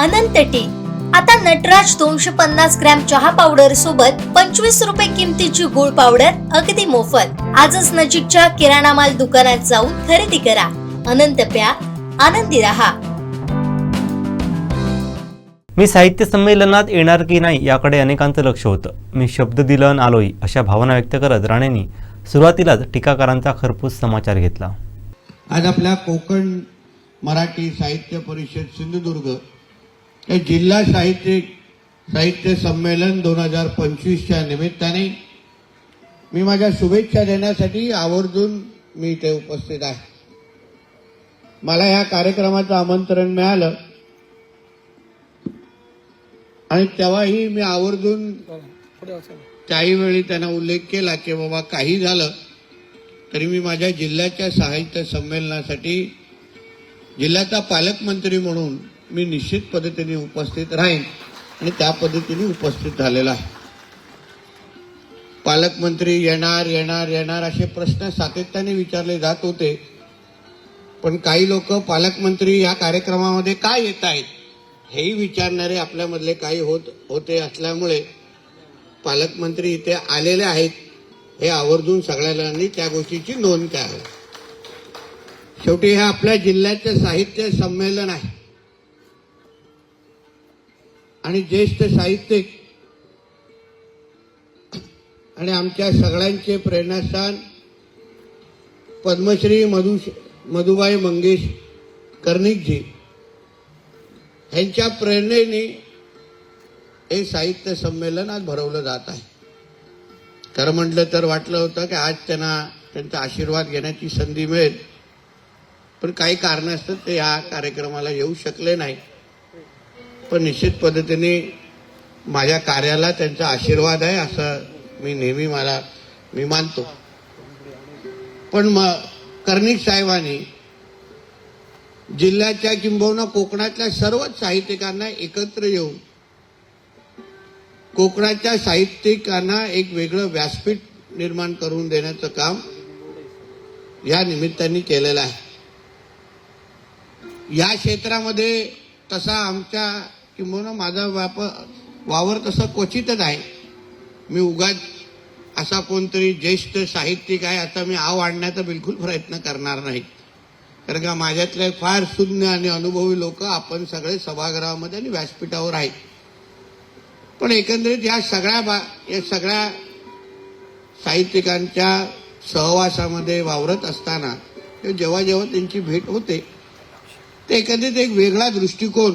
अनंत T. आता नटराज दोनशे पन्नास ग्रॅम चहा पावडर सोबत पंचवीस रुपये किमतीची गुळ पावडर अगदी मोफत. आजच नजीकच्या किराणा माल दुकानात जाऊन खरेदी करा. अनंत प्या. आनंदी रहा. मी साहित्य संमेलनात येणार की नाही याकडे अनेकांचं लक्ष होतं. मी शब्द दिलं आलोय अशा भावना व्यक्त करत राणेंनी सुरुवातीलाच टीकाकारांचा खरपूस समाचार घेतला. आज आपल्या कोकण मराठी साहित्य परिषद सिंधुदुर्ग हे जिल्हा साहित्य साहित्य संमेलन दोन हजार पंचवीसच्या निमित्ताने मी माझ्या शुभेच्छा देण्यासाठी आवर्जून मी इथे उपस्थित आहे. मला या कार्यक्रमाचं आमंत्रण मिळालं आणि तेव्हाही मी आवर्जून त्याही वेळी त्यांना उल्लेख केला की बाबा काही झालं तरी मी माझ्या जिल्ह्याच्या साहित्य संमेलनासाठी जिल्ह्याचा पालकमंत्री म्हणून मी निश्चित पद्धतीने उपस्थित राहीन आणि त्या पद्धतीने उपस्थित झालेला आहे. पालकमंत्री येणार येणार येणार असे प्रश्न सातत्याने विचारले जात होते. पण काही लोक पालकमंत्री या कार्यक्रमामध्ये काय येत आहेत हेही विचारणारे आपल्यामधले काही होत होते असल्यामुळे पालकमंत्री इथे आलेले आहेत हे आवर्जून सगळ्यांनी त्या गोष्टीची नोंद करावी. शेवटी हे आपल्या जिल्ह्याचे साहित्य संमेलन आहे. आणि ज्येष्ठ साहित्यिक आणि आमच्या सगळ्यांचे प्रेरणास्थान पद्मश्री मधु मधुबाई मंगेश कर्णिकजी. यांच्या प्रेरणेने हे साहित्य संमेलन आज भरवलं जात आहे. खरं म्हटलं तर वाटलं होतं की आज त्यांना त्यांचा आशीर्वाद घेण्याची संधी मिळेल. पण काही कारणास्तव ते या कार्यक्रमाला येऊ शकले नाही पण निश्चित पद्धतीने माझ्या कार्याला त्यांचा आशीर्वाद आहे असं मी नेहमी मला मी मानतो. पण मग कर्णिक साहेबांनी जिल्ह्याच्या किंबहुना कोकणातल्या सर्वच साहित्यिकांना एकत्र येऊन कोकणाच्या साहित्यिकांना एक वेगळं व्यासपीठ निर्माण करून देण्याचं काम या निमित्ताने केलेलं आहे. या क्षेत्रामध्ये तसा आमच्या किंबहुना माझा व्याप वावर तसं क्वचितच आहे. मी उगाच असा कोणतरी ज्येष्ठ साहित्यिक आहे आता मी आव आणण्याचा बिलकुल प्रयत्न करणार नाही. कारण का माझ्यातले फार शून्य आणि अनुभवी लोक आपण सगळे सभागृहामध्ये आणि व्यासपीठावर आहेत. पण एकंदरीत या सगळ्या बा या सगळ्या साहित्यिकांच्या सहवासामध्ये वावरत असताना जेव्हा जेव्हा त्यांची भेट होते ते एकंदरीत एक वेगळा दृष्टिकोन